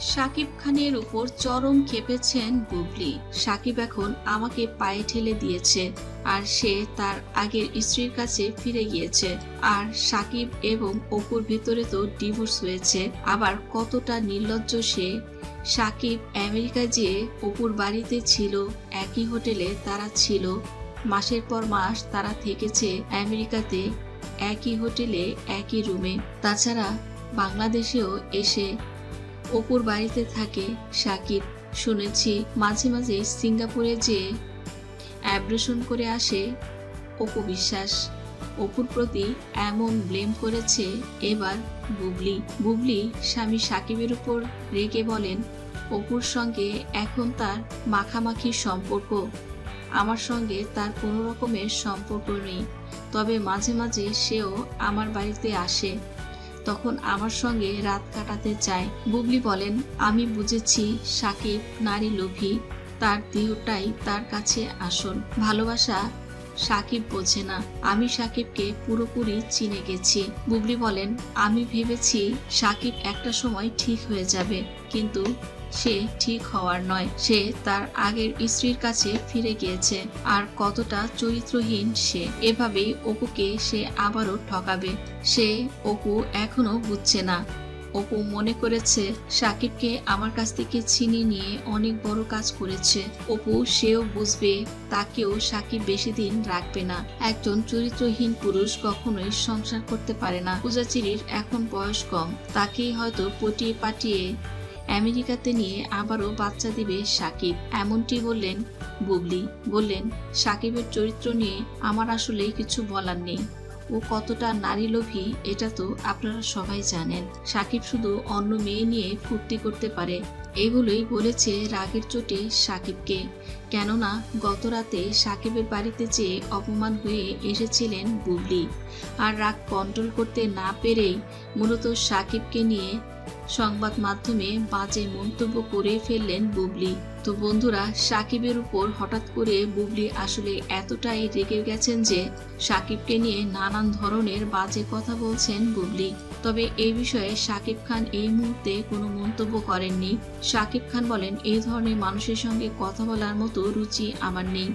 সাকিব খানের উপর চরম খেপেছেন বুবলি। সাকিব এখন আমাকে পায়ে ঠেলে দিয়েছে আর সে তার আগের স্ত্রীর কাছে ফিরে গিয়েছে। আর সাকিব এবং অপুর ভিতরে তো ডিভোর্স হয়েছে। আবার কতটা নির্লজ্জ সে। সাকিব আমেরিকা যেয়ে অপুর বাড়িতে ছিল, একই হোটেলে তারা ছিল। মাসের পর মাস তারা থেকেছে আমেরিকাতে, একই হোটেলে, একই রুমে। তাছাড়া বাংলাদেশেও এসে অপুর বাড়িতে থাকে সাকিব শুনেছি মাঝে মাঝে সিঙ্গাপুরে যে অ্যাব্রেশন করে আসে অপু বিশ্বাস। অপুর প্রতি এমন ব্লেম করেছে এবার বুবলি। বুবলি স্বামী সাকিবের উপর রেগে বলেন, অপুর সঙ্গে এখন তার মাখামাখি সম্পর্ক। আমার সঙ্গে তার কোনো রকমের সম্পর্ক নেই। তবে মাঝে মাঝে সেও আমার বাড়িতে আসে। তখন আমার সঙ্গে রাত কাটাতে চায়। বুবলি বলেন, আমি বুঝেছি, সাকিব নারী লোভী। তার দেহটাই তার কাছে আসল। ভালোবাসা সাকিব বোঝে না। আমি সাকিবকে পুরোপুরি চিনে গেছি। বুবলি বলেন, আমি ভেবেছি সাকিব একটা সময় ঠিক হয়ে যাবে, কিন্তু সে ঠিক হওয়ার নয়। সে তার আগের স্ত্রীর কাছে ফিরে গিয়েছে। আর কতটা চরিত্রহীন সে। এভাবেই অপুকে সে আবারও ঠকাবে। সে অপু এখনও বুঝছে না। অপু মনে করেছে, সাকিবকে আমার কাছ থেকে ছিনিয়ে নিয়ে অনেক বড় কাজ করেছে। অপু সেও বুঝবে, তাকেও সাকিব বেশি দিন রাখবে না। একজন চরিত্রহীন পুরুষ কখনোই সংসার করতে পারে না। পূজাচিরির এখন বয়স কম। তাকেই হয়তো পটিয়ে পাটিয়ে আমেরিকাতে নিয়ে আবারও বাচ্চা দিবে সাকিব। এমনটি বললেন বুবলি। বললেন, সাকিবের চরিত্র নিয়ে আমার আসলে কিছু বলার নেই। ও কতটা নারী লোভী এটা তো আপনারা সবাই জানেন। সাকিব শুধু অন্য মেয়ে নিয়ে ফুর্তি করতে পারে। এগুলোই বলেছে রাগের চোটে সাকিবকে। কেননা গত রাতে সাকিবের বাড়িতে যেয়ে অপমান হয়ে এসেছিলেন বুবলি। আর রাগ কন্ট্রোল করতে না পেরেই মূলত সাকিবকে নিয়ে সংবাদ মাধ্যমে বাজে মন্তব্য করে ফেললেন বুবলি। তো বন্ধুরা, সাকিবের উপর হঠাৎ করে বুবলি আসলে এতটাই রেগে গেছেন যে সাকিবকে নিয়ে নানান ধরনের বাজে কথা বলছেন বুবলি। তবে এই বিষয়ে সাকিব খান এই মুহূর্তে কোনো মন্তব্য করেননি। সাকিব খান বলেন, এই ধরনের মানুষের সঙ্গে কথা বলার মতো রুচি আমার নেই।